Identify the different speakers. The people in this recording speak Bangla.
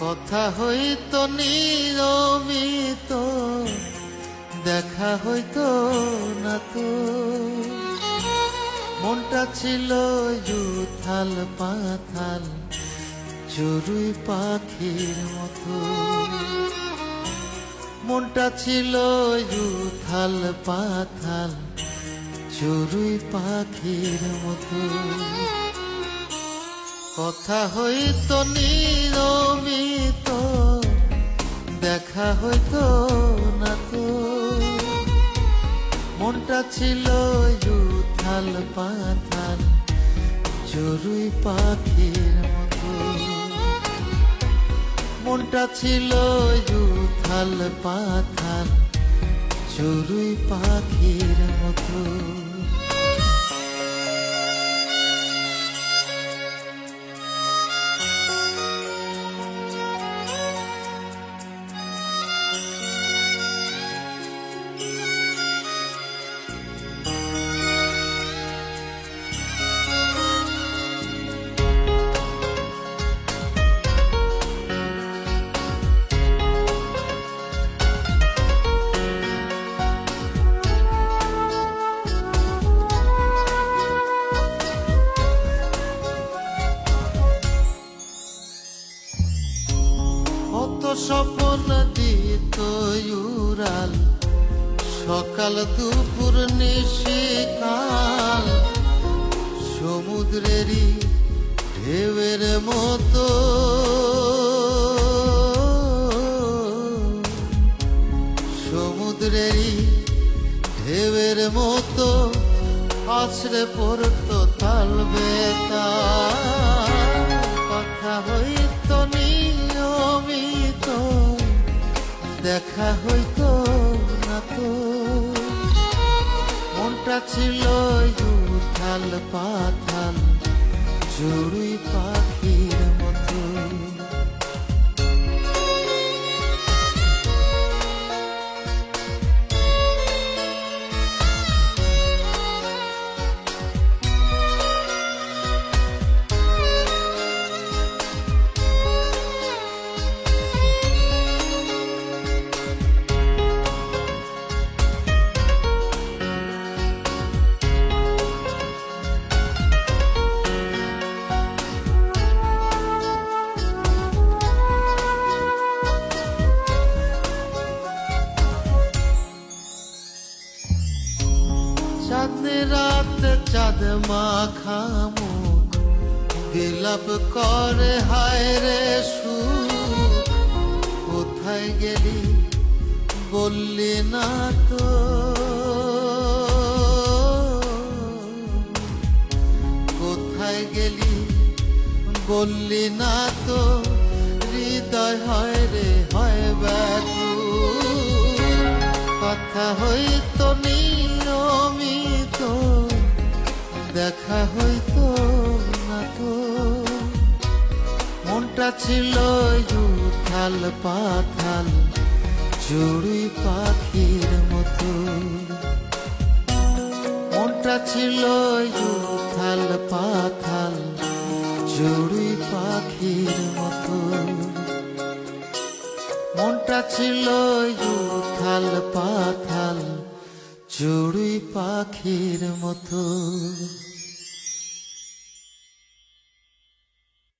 Speaker 1: কথা হইতো নিয়মিত দেখা হইতো না তো। মনটা ছিল জুথাল পাথাল, চড়ুই পাখির মতো। মনটা ছিল জুথাল পাথাল, চড়ুই পাখির মতো। কথা হইতো নিয়মিত মনটা ছিল উথাল পাথাল চড়ুই পাখির মতো। মনটা ছিল উথাল পাথাল চড়ুই পাখির মতো। স্বপ্ন দিত ইউরাল। সকাল, দুপুর নিশিকাল সমুদ্রেরই ঢেউয়ের মতো। সমুদ্রেরই ঢেউয়ের মতো। আছড়ে পড়তো তাল বেতাল। দেখা হইত না তো। মনটা ছিল পাথাল জরুরি পাখির চাঁদ মাখা মুখ বিলাপ করে হায় রে সুখ কোথায় গেলি বললি না তো কোথায় গেলি বললি না তো হৃদয় হয় রে হয় ব্যাকুল কথা হইতো দেখা হইতো না তো। মনটা ছিল উথাল পাথাল, চড়ুই পাখির মতো। মনটা ছিল উথাল পাথাল, চড়ুই পাখির মতো। মনটা ছিল উথাল পাথাল, চড়ুই পাখির মতো।